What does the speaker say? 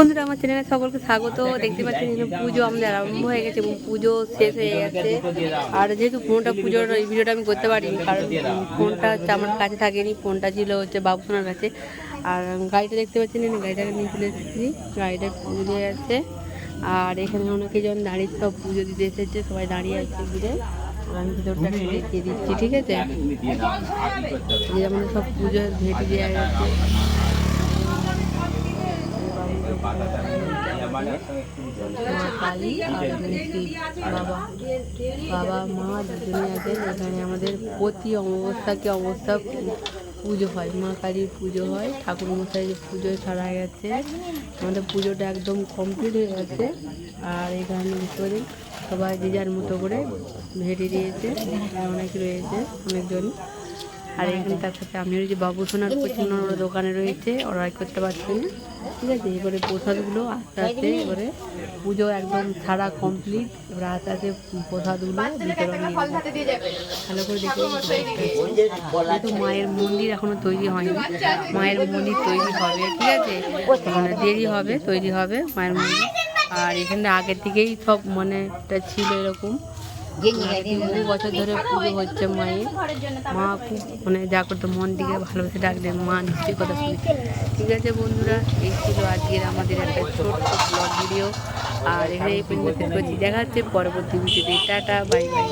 বন্ধুরা, আমার চ্যানেলে সকলকে স্বাগত। দেখতে পাচ্ছেন পুজো আমাদের আরম্ভ হয়ে গেছে এবং পুজো শেষ হয়ে গেছে। আর যেহেতু ফোনটা পুজোর এই ভিডিওটা আমি করতে পারিনি, কারণ ফোনটা আমার কাছে থাকেনি, ফোনটা ছিল হচ্ছে বাবুসোনার কাছে। আর গাড়িটা দেখতে পাচ্ছেন গাড়িটাকে নিয়ে চলে এসেছি। গাড়িটা পুজো দিয়ে যাচ্ছে আর এখানে অনেকে জন দাঁড়িয়ে সব পুজো দিতে এসেছে, সবাই দাঁড়িয়ে আছে ঘুরে আমি দিচ্ছি, ঠিক আছে? সব পুজো ভেটে দেওয়া গেছে কালী আর এখানে বাবা বাবা মা দুজনে আছেন এখানে আমাদের প্রতি অমাবস্যাকে অবস্থা পুজো হয় মা কালীর পুজো হয় ঠাকুর মশাইয়ের পুজো ছাড়া গেছে আমাদের পুজোটা একদম কমপ্লিট হয়ে গেছে আর এখানে ভিতরে সবাই যে যার মতো করে ভেটে দিয়েছে অনেক রয়েছে অনেকজন আর এখানে তার সাথে আমি ওই যে বাবু সোনার প্রচণ্ড ওরা দোকানে রয়েছে ওরা করতে পারছে না। ঠিক আছে এবারে প্রসাদগুলো আস্তে আস্তে এবারে পুজো একদম ছাড়া কমপ্লিট এবারে আস্তে আস্তে প্রসাদগুলো বিতরণ ভালো করে দেখে যেহেতু মায়ের মন্দির এখনও তৈরি হয়নি মায়ের মন্দির তৈরি হবে ঠিক আছে? মানে দেরি হবে তৈরি হবে মায়ের মন্দির। আর এখানে আগের থেকেই সব মানে ছিল এরকম। বহু বছর ধরে পুজো হচ্ছে মায়ের। মা খুব মানে যা করতো, মন দিকে ভালোবেসে ডাকলেন মা নিশ্চয়ই কথা শুনে। ঠিক আছে বন্ধুরা, এই ছিল আজকের আমাদের একটা ছোট্ট ব্লগ ভিডিও আর এখানে এই দেখা হচ্ছে পরবর্তী ভিডিওতে। Tata bye bye